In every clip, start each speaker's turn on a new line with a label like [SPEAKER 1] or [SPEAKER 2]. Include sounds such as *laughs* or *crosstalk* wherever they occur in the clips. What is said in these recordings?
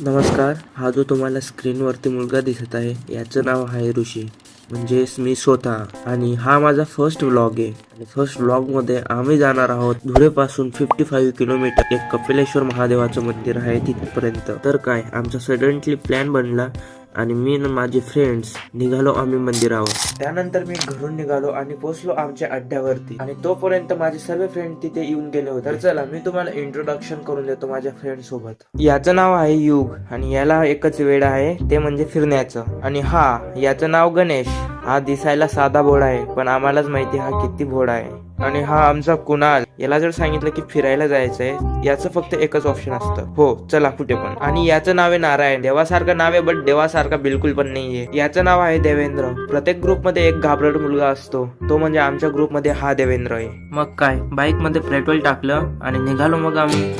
[SPEAKER 1] नमस्कार हा जो तुम्हाला स्क्रीनवरती मुलगा दिसत आहे याचं नाव आहे ऋषी. म्हणजेच मी स्वतः. आणि हा माझा फर्स्ट व्लॉग आहे. आणि फर्स्ट व्लॉगमध्ये आम्ही जाणार आहोत धुळेपासून फिफ्टी फाईव्ह किलोमीटर एक कपिलेश्वर महादेवाचं मंदिर आहे तिथपर्यंत. तर काय आमचा सडनली प्लॅन बनला आणि मी आणि माझे फ्रेंड्स निघालो आम्ही मंदिरावर. त्यानंतर मी घरून निघालो आणि पोहोचलो आमच्या अड्ड्यावरती. आणि तोपर्यंत माझे सर्व फ्रेंड तिथे येऊन गेले होते. तर चला मी तुम्हाला इंट्रोडक्शन करून देतो माझ्या फ्रेंड सोबत. याचं नाव आहे युग आणि याला एकच वेळ आहे ते म्हणजे फिरण्याचं. आणि हा याचं नाव गणेश. हा दिसायला साधा भोळा आहे पण आम्हालाच माहिती हा किती भोळा आहे. आणि हा आमचा कुणाल याला जर सांगितलं की फिरायला जायचंय याचं फक्त एकच ऑप्शन असतं. हो चला कुठे पण. आणि याचं नाव आहे नारायण. देवासारखं नाव आहे बट देवासारखा बिलकुल पण नाहीये. याचं नाव आहे देवेंद्र. प्रत्येक ग्रुपमध्ये एक घाबरट मुलगा असतो. तो म्हणजे आमच्या ग्रुपमध्ये हा देवेंद्र आहे. मग काय? बाईकमध्ये पेट्रोल टाकलं आणि निघालो मग आम्ही.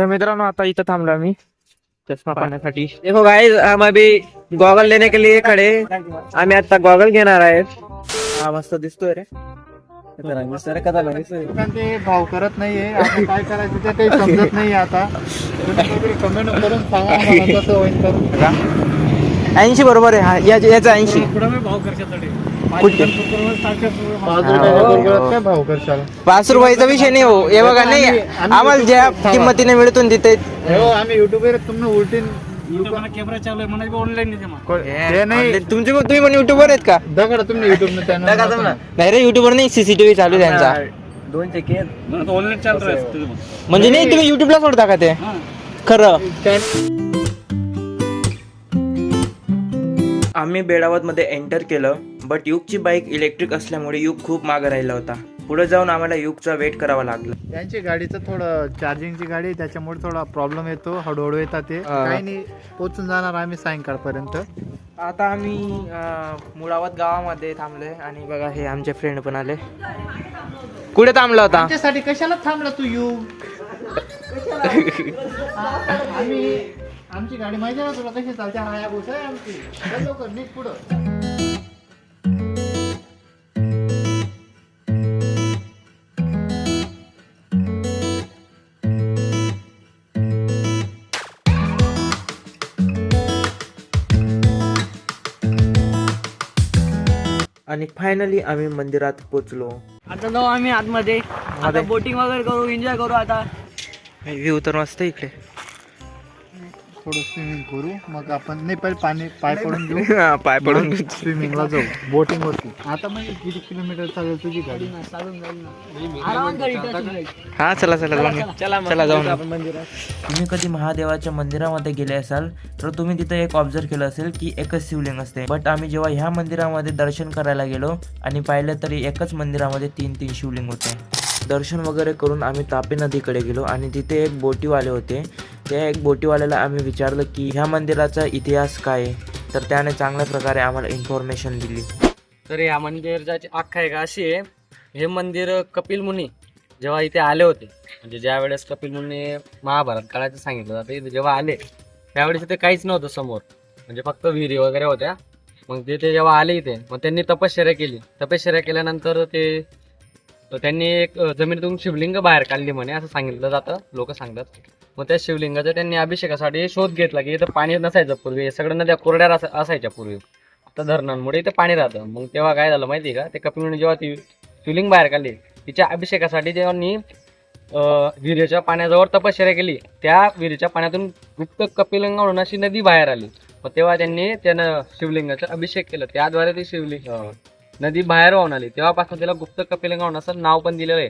[SPEAKER 1] तर मित्रांनो आता इथं थांबलो आम्ही. चष्मा पाहण्यासाठी.
[SPEAKER 2] देखो गाइस हम अभी गॉगल लेने के लिए खड़े आम्ही आता गॉगल घेणार आहेत.
[SPEAKER 1] हा मस्त दिसतोय रे.
[SPEAKER 3] ते भाव करत नाहीये. आता काय करायचं ते काही समजत नाहीये आता. कमेंट करून सांगा मला कसं होईल तर.
[SPEAKER 1] ऐंशी बरोबर आहे. हा याचा ऐंशी.
[SPEAKER 3] रुपयाच्या गुरगुरात काय भाव करशाल
[SPEAKER 1] पाच रुपयाचा विषय नाही हो. हे बघा नाही
[SPEAKER 3] आम्ही- आम्ही
[SPEAKER 1] आम्हाला ज्या. किंमतीने मिळतो ना तिथे
[SPEAKER 3] हो आम्ही युट्यूबर तुम्ही उलटीन ते नाही
[SPEAKER 1] तुमचे तुम्ही पण युट्यूबर आहेत का?
[SPEAKER 3] दगड तुम्ही युट्यूब
[SPEAKER 1] नाही रे युट्यूबर नाही सीसीटीव्ही चालू आहे त्यांचा. म्हणजे नाही तुम्ही युट्यूबला सोडता का ते? खरं. आम्ही बेडावत मध्ये एंटर केलं. बट युगची बाईक इलेक्ट्रिक असल्यामुळे युग खूप मागे राहिला होता. पुढे जाऊन आम्हाला युगचा वेट करावा लागला.
[SPEAKER 3] त्यांची गाडीचं थोडं चार्जिंगची गाडी त्याच्यामुळे थोडा प्रॉब्लेम येतो हळूहळू येतात ते. काही नाही पोचून जाणार आम्ही सायंकाळपर्यंत.
[SPEAKER 1] आता आम्ही मुळावत गावामध्ये थांबलोय आणि बघा हे आमचे फ्रेंड पण आले. कुठे थांबला होता?
[SPEAKER 3] आमच्यासाठी कशाला थांबला तू यू *laughs* आम्ही आमची गाडी माहिती ना तुला कशी चालते? हा आहे आमची. चल लवकर निघ पुढं.
[SPEAKER 1] आणि फायनली आम्ही मंदिरात पोचलो.
[SPEAKER 2] आता जाऊ आम्ही आतमध्ये. आता
[SPEAKER 1] मध्ये.
[SPEAKER 2] बोटिंग वगैरे करू एन्जॉय करू आता.
[SPEAKER 1] व्ह्यू तर मस्त इकडे.
[SPEAKER 3] थोडं स्विमिंग करू. मग आपण नाही पहिले पाणी पाय पडून घेऊ.
[SPEAKER 1] पाय पडून
[SPEAKER 3] स्विमिंगला जाऊ. बोटिंग वरती. आता म्हणजे किती किलोमीटर चालेल तुझी गाडी?
[SPEAKER 1] हा चला चला जाऊन.
[SPEAKER 2] चला
[SPEAKER 1] चला जाऊन तुम्ही कधी महादेवाच्या मंदिरामध्ये गेले असाल तर तुम्ही तिथे एक ऑब्झर्व केलं असेल की एकच शिवलिंग असते. बट आम्ही जेव्हा ह्या मंदिरामध्ये दर्शन करायला गेलो आणि पाहिलं तरी एकच मंदिरामध्ये तीन तीन शिवलिंग होते. दर्शन वगैरे करून आम्ही तापी नदीकडे गेलो आणि तिथे एक बोटीवाले होते. त्या एक बोटीवाल्याला आम्ही विचारलं की ह्या मंदिराचा इतिहास काय आहे? तर त्याने चांगल्या प्रकारे आम्हाला इन्फॉर्मेशन दिली.
[SPEAKER 2] तर या मंदिराची आख्यायिका का अशी आहे. हे मंदिर कपिल मुनी जेव्हा इथे आले होते म्हणजे ज्या वेळेस कपिल मुनी महाभारत काळाचं सांगितलं जातं इथे जेव्हा आले त्यावेळेस इथे काहीच नव्हतं समोर. म्हणजे फक्त विहिरी वगैरे होत्या. मग तिथे ते जेव्हा आले इथे मग त्यांनी तपश्चर्या केली. तपश्चर्या केल्यानंतर ते तर त्यांनी एक जमिनीतून शिवलिंग बाहेर काढली म्हणे असं सांगितलं जातं. लोक सांगतात. मग त्या शिवलिंगाचा त्यांनी अभिषेकासाठी शोध घेतला की इथं पाणी नसायचं पूर्वी. हे सगळं नद्या कोरड्या असायच्या पूर्वी. आता धरणांमुळे इथं पाणी राहतं. मग तेव्हा काय झालं माहिती आहे का? ते कपिलने जेव्हा ती शिवलिंग बाहेर काढली तिच्या अभिषेकासाठी त्यांनी विहिरीच्या पाण्याजवळ तपश्चर्या केली त्या विहिरीच्या पाण्यातून गुप्त कपिलिंग म्हणून अशी नदी बाहेर आली. मग तेव्हा त्यांनी त्यानं शिवलिंगाचा अभिषेक केला. त्याद्वारे ती शिवलिंग नदी बाहेर वाहून आली. तेव्हापासून त्याला गुप्त कपिलिंग असं नाव पण दिलेलं आहे.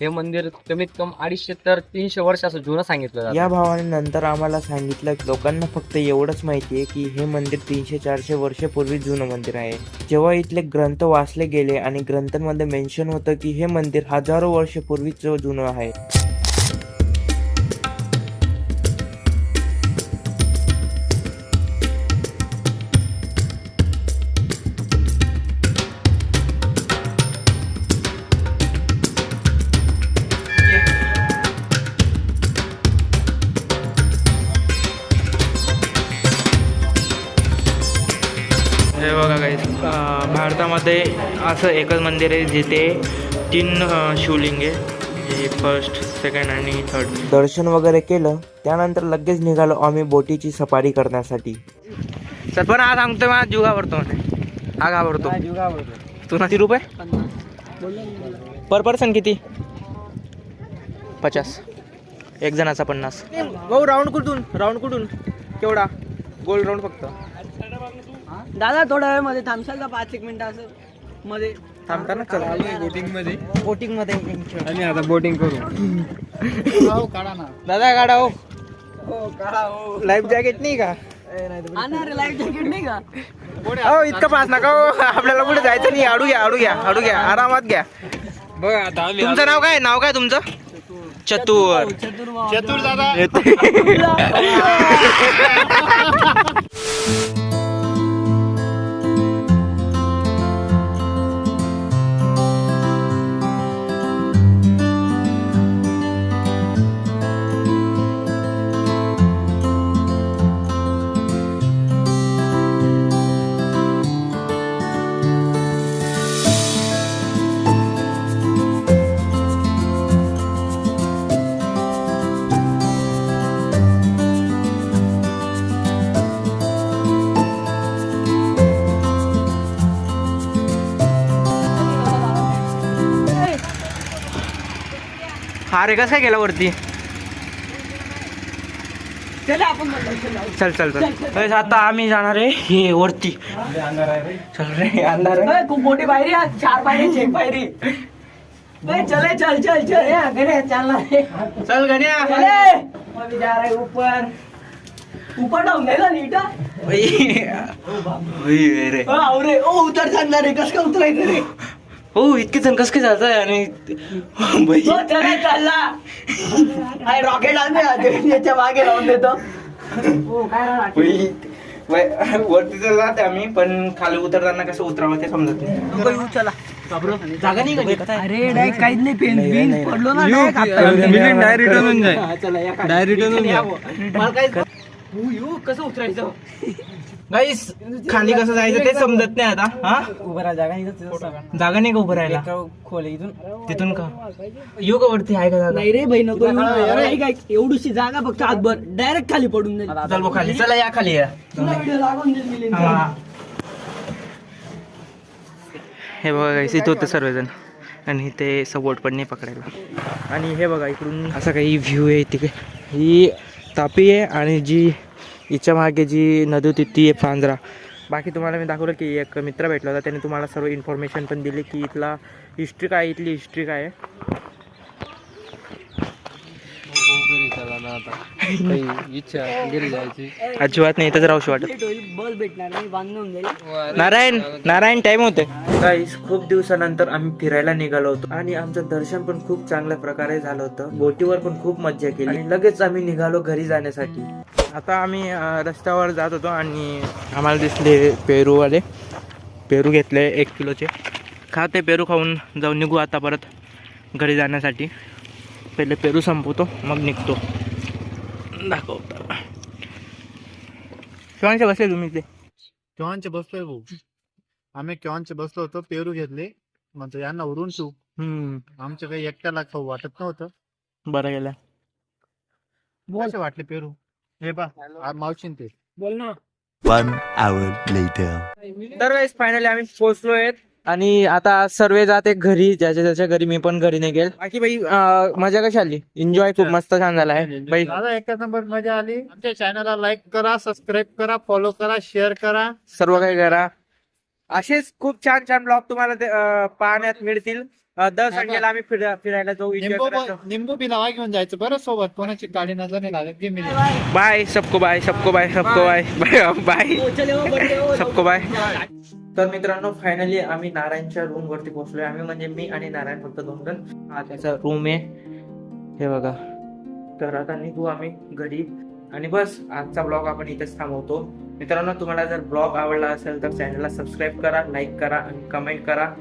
[SPEAKER 2] हे मंदिर कमीत कमी अडीचशे तर तीनशे वर्ष असं जुनं सांगितलं जातं.
[SPEAKER 1] या भावाने नंतर आम्हाला सांगितलं की लोकांना फक्त एवढंच माहिती आहे की हे मंदिर तीनशे चारशे वर्षपूर्वी जुनं मंदिर आहे. जेव्हा इथले ग्रंथ वाचले गेले आणि ग्रंथांमध्ये मेन्शन होतं की हे मंदिर हजारो वर्षपूर्वीच जुनं आहे.
[SPEAKER 4] भारतामध्ये असं एकच मंदिर आहे जिथे तीन शिवलिंग आहे. फर्स्ट सेकंड आणि थर्ड
[SPEAKER 1] दर्शन वगैरे केलं त्यानंतर लगेच निघालो आम्ही बोटीची सफारी करण्यासाठी.
[SPEAKER 4] सर पण हा सांगतोय मला जीव घाबरतो म्हणे. हा घाबरतो. तू किती रुपये? पर पर्सन किती? पचास. एक जणाचा पन्नास. भाऊ राऊंड कुठून? राऊंड कुठून? केवढा? गोल राऊंड फक्त.
[SPEAKER 5] दादा थोड्या वेळमध्ये थांबशाल का? पाच एक मिनिटं असं मध्ये.
[SPEAKER 4] थांबता ना चला
[SPEAKER 5] बोटिंगमध्ये
[SPEAKER 3] आणि आता बोटिंग करू. काढा ना.
[SPEAKER 4] दादा गाडा हो.
[SPEAKER 5] हो काढा हो.
[SPEAKER 4] लाईफ जॅकेट नाही का?
[SPEAKER 5] लाईफ जॅकेट नाही. का?
[SPEAKER 4] हो इतकं पास नका हो. आपल्याला कुठे जायचं नाही. आडू घ्या आडू घ्या आडू घ्या. आरामात घ्या.
[SPEAKER 3] बघा आता आम्ही
[SPEAKER 4] तुमचं नाव काय? नाव काय तुमचं? चतुर.
[SPEAKER 3] चतुर दादा. *laughs*
[SPEAKER 4] हा रे कसं काय गेला वरती?
[SPEAKER 5] चला चला.
[SPEAKER 4] चल बस आता आम्ही जाणार आहे हे वरती. चल रे अंधार आहे.
[SPEAKER 5] खूप मोठी पायरी आहे, चार पायरी एक पायरी. चले चल चल चल.
[SPEAKER 4] चल गण्या.
[SPEAKER 5] चले अभी जा रहे ऊपर. ऊपर डाऊन नाही ना नीट हा?
[SPEAKER 4] रे
[SPEAKER 5] हो, ओ उतर सांगणार रे. कसं काय उतरायचं रे?
[SPEAKER 4] हो इतके जण कसं काय चालतंय आणि बाई.
[SPEAKER 5] चला चालला. रॉकेट आणते याच्या मागे लावून देतो. हो काय राहणार?
[SPEAKER 4] बाई, बाई, वरती तर जाते आम्ही पण खाली उतरताना कसं उतरावं ते समजत नाही.
[SPEAKER 5] नको येऊ, चला. जागा नाही का अरे डायरेक्ट काहीच नाही पेन बीन पडलो ना direct आता. हा, चला या काय. मला काय कसं उतरायचं?
[SPEAKER 4] गाईस खाली कसं जायचं ते समजत नाही आता हा?
[SPEAKER 5] उभं राहा जागा नाही
[SPEAKER 4] जागा नाही का उभं राहायला?
[SPEAKER 5] खोल इथून.
[SPEAKER 4] तिथून का? येऊ का वरती आहे का जागा?
[SPEAKER 5] नाही रे भाई नको येऊ. अरे, काय एवढीशी जागा फक्त हातभर. डायरेक्ट खाली पडून जाईल.
[SPEAKER 4] चल भाऊ खाली. चला या खाली या.
[SPEAKER 5] तुला व्हिडिओ लागून देईल मी link.
[SPEAKER 4] हा. हे बघा गाईस इथं होतं सर्वजण. आणि इथे सपोर्ट पण नाही पकडायला. आणि हे बघा इकडून असा काही व्ह्यू आहे तिकडे ही तापी आहे आणि जी हिच्या मागे जी नदी होती ती आहे पांजरा. बाकी तुम्हाला मी दाखवलं की एक मित्र भेटला होता त्याने तुम्हाला सर्व इन्फॉर्मेशन पण दिली की इथला हिस्ट्री काय आहे, इथली हिस्ट्री काय आहे. अजिबात नाही इथंच राहूशी वाटत.
[SPEAKER 5] बस भेटणार नाही बांधून जाईल.
[SPEAKER 4] नारायण नारायण टाइम होते
[SPEAKER 1] गाईस खूप दिवसानंतर आम्ही फिरायला निघालो होतो. आणि आमचं दर्शन पण खूप चांगल्या प्रकारे झालं होतं. बोटीवर पण खूप मज्जा केली. आणि लगेच आम्ही निघालो घरी जाण्यासाठी.
[SPEAKER 4] आता आम्ही रस्त्यावर जात होतो आणि आम्हाला दिसले पेरूवाले. पेरू घेतले एक किलोचे. खाते पेरू खाऊन जाऊन निघू आता परत घरी जाण्यासाठी. पहिले पेरू संपवतो मग निघतो दाखवतो शिवांचे बसले तुम्ही ते
[SPEAKER 3] केव्हाचे बसलोय भाऊ आम्ही केव्हाचे बसलो होतो पेरू घेतले म्हणतो यांना उरून ठेवू
[SPEAKER 4] हम्म,
[SPEAKER 3] आमच्या काही एकट्याला खाऊ वाटत नव्हतं
[SPEAKER 4] बरं गेलं
[SPEAKER 3] कसे वाटले पेरू हे पा मावशीन ते
[SPEAKER 5] बोल ना
[SPEAKER 6] One hour later.
[SPEAKER 4] तर वेळेस फायनली आम्ही पोहोचलो आहेत आणि आता सर्वे जाते घरी ज्याच्या त्याच्या घरी मी पण घरी निघेल बाकी बाई अं, मजा कशी आली? एन्जॉय खूप मस्त छान झाला आहे बाई.
[SPEAKER 3] दादा एका नंबर मजा आली. आमच्या चॅनलला लाईक करा सबस्क्राईब करा फॉलो करा शेअर करा.
[SPEAKER 4] सर्व काही करा. असेच खूप छान छान ब्लॉग तुम्हाला ते, अं, पाहण्यात मिळतील. अं, दर संडेला आम्ही फिरा- फिरायला जाऊ enjoy
[SPEAKER 3] निंबू
[SPEAKER 4] करायला जाऊ.
[SPEAKER 3] निंबू बी लावा घेऊन जायचं बरं सोबत. कोणाची गाडी नजर नाही लागत. घे मी
[SPEAKER 4] बाय सबको बाय सबको बाय सबको बाय बाय बाय सबको बाय
[SPEAKER 1] तर मित्रांनो फायनली आम्ही नारायणच्या रूम वरती पोहोचलोय. आम्ही म्हणजे मी आणि नारायण फक्त दोन जण.
[SPEAKER 4] हा त्याचा रूम आहे. हे बघा.
[SPEAKER 1] तर आता निघू आम्ही घरी. आणि बस आजचा ब्लॉग आपण इथेच थांबवतो. मित्रांनो तुम्हाला जर ब्लॉग आवडला असेल तर चॅनलला सबस्क्राईब करा लाईक करा आणि कमेंट करा.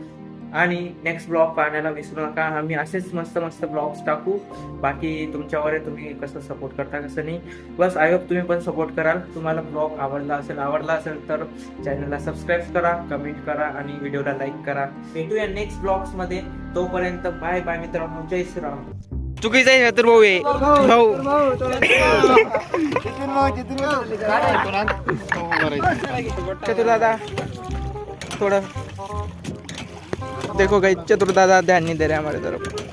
[SPEAKER 1] आणि नेक्स्ट ब्लॉग पाहण्याला विसरू नका. आम्ही असेच मस्त मस्त ब्लॉग्स टाकू. बाकी तुमच्यावर आहे तुम्ही कसं सपोर्ट करता कसं नाही. बस आय होप तुम्ही पण सपोर्ट कराल. तुम्हाला ब्लॉग आवडला असेल आवडला असेल तर चॅनलला सबस्क्राईब करा कमेंट करा आणि व्हिडिओला लाईक करा. भेटूया नेक्स्ट ब्लॉग्समध्ये. तोपर्यंत बाय बाय मित्रांनो. जय श्रीराम.
[SPEAKER 4] चुकीचा आहे चतुर भाऊ आहे भाऊ. चतुर दादा थोड़ा. देखो गई चतुर दादा ध्यान नहीं दे रहे हमारे तरफ।